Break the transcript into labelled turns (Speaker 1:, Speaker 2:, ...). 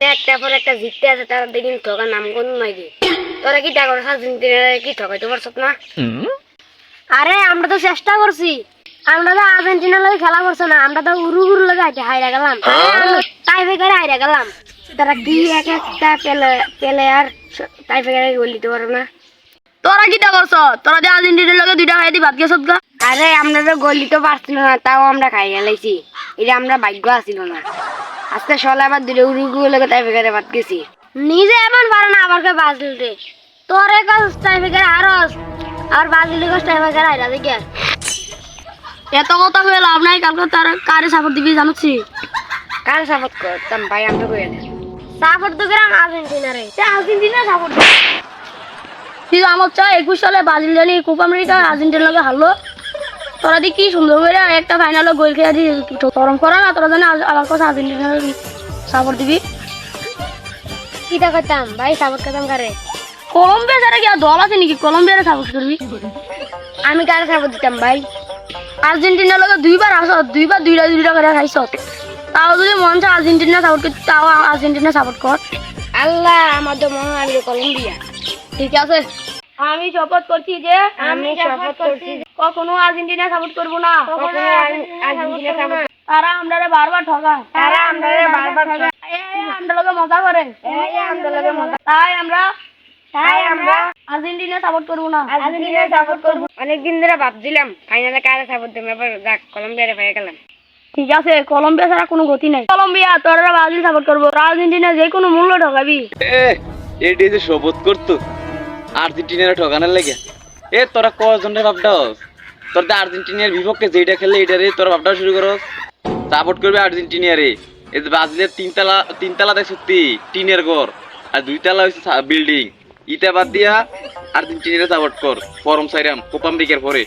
Speaker 1: একটা পর একটা জিততে আছে তারা দেখিন ঠকা নাম কোন নাই তোরা কি টাকা কি ঠকাইতে পারছত না? আরে আমরা তো চেষ্টা করছি। আমরা তো আর্জেন্টিনার লগে খেলা করছে না আমরা তো উরু উরু লগে হাইরা গেলাম। বেকারে হাইরা গেলাম। তারা কি এক একটা প্লেয়ার বেকারে গোল দিতে পারো না।
Speaker 2: তোরা কিটা করছ? তোরা যে আর্জেন্টিনার লগে দুইটা খাই দি ভাত গেছত গা।
Speaker 1: আরে আমরা তো গোল দিতে পারছিল না তাও আমরা খাই গেলাইছি। এটা আমরা ভাগ্য আসিল না। আজকে সকালে আবার দুটো উরুগু লগে তাই বেকারে ভাত গেছি। নিজে এমন পারে না আবার বাজল রে। তোর এক তাই বেকারে আরস আর বাজলি গছ তাই বেকারে আইরা দেখে।
Speaker 2: এত কথা হয়ে লাভ নাই কালকে তার কারে সাপোর্ট দিবি জানুছি?
Speaker 1: কার সাপোর্ট করতাম ভাই আমরা কই সাপোর্ট তো করাম আর্জেন্টিনা রে আর্জেন্টিনা সাপোর্ট
Speaker 2: কিন্তু আমার চা একুশ সালে ব্রাজিল জানি কোপা আমেরিকা লগে হারলো। তোরা দি কি সুন্দর করে একটা ফাইনালে গোল খেয়ে দি গরম করা না তোরা জানি আমার কাছে আর্জেন্টিনার সাপোর্ট দিবি।
Speaker 1: কিটা করতাম? ভাই সাপোর্ট করতাম কারে?
Speaker 2: কলম্বিয়া যারা কি দল আছে নাকি? কলম্বিয়ারে সাপোর্ট করবি?
Speaker 1: আমি কারে সাপোর্ট দিতাম ভাই?
Speaker 2: আর্জেন্টিনার লগে দুইবার আস দুইবার দুইটা দুইটা করে খাইছ। তাও যদি মন চায় আর্জেন্টিনা সাপোর্ট করতে তাও আর্জেন্টিনা সাপোর্ট কর।
Speaker 1: আল্লাহ আমাদের মনে হয় কলম্বিয়া
Speaker 2: ঠিক আছে। আমি শপথ করছি যে
Speaker 1: আমি শপথ করছি
Speaker 2: কখনো আর্জেন্টিনা সাপোর্ট করব না।
Speaker 1: কখনো আর্জেন্টিনা সাপোর্ট
Speaker 2: তারা আমরা বারবার ঠকায়
Speaker 1: তারা আমরা বারবার ঠকায়।
Speaker 2: এই আমরা লগে মজা করে।
Speaker 1: এই আমরা লগে মজা
Speaker 2: তাই আমরা
Speaker 1: তাই আমরা
Speaker 2: আর্জেন্টিনা সাপোর্ট করব না।
Speaker 1: আর্জেন্টিনা সাপোর্ট করব। অনেকদিন ধরে ভাবছিলাম ফাইনালে কারে সাপোর্ট দেব? এবার যাক কলম্বিয়ারে পেয়ে গেলাম।
Speaker 2: ঠিক আছে কলম্বিয়া ছাড়া কোনো গতি নাই। কলম্বিয়া তোরা ব্রাজিল সাপোর্ট করব আর্জেন্টিনা যে কোনো মূল্য ঠকাবি
Speaker 3: এ এটি যে শপথ করতো। আর্জেন্টিনার ঠকানোর লেগে। এ, তোরা কজন রে ভাবটাস তোর তো আর্জেন্টিনার বিপক্ষে যেটা খেলে এটা রে, তোরা ভাবটা শুরু করো সাপোর্ট করবে আর্জেন্টিনিয়ারে এই যে ব্রাজিলের তিনতলা তিনতলা দেখ সত্যি, টিনের ঘর। আর দুইতলা হয়েছে বিল্ডিং ইটা বাদ দিয়া আর্জেন্টিনারে সাপোর্ট কর। ফরম সাইরাম কোপাম্বিকের পরে।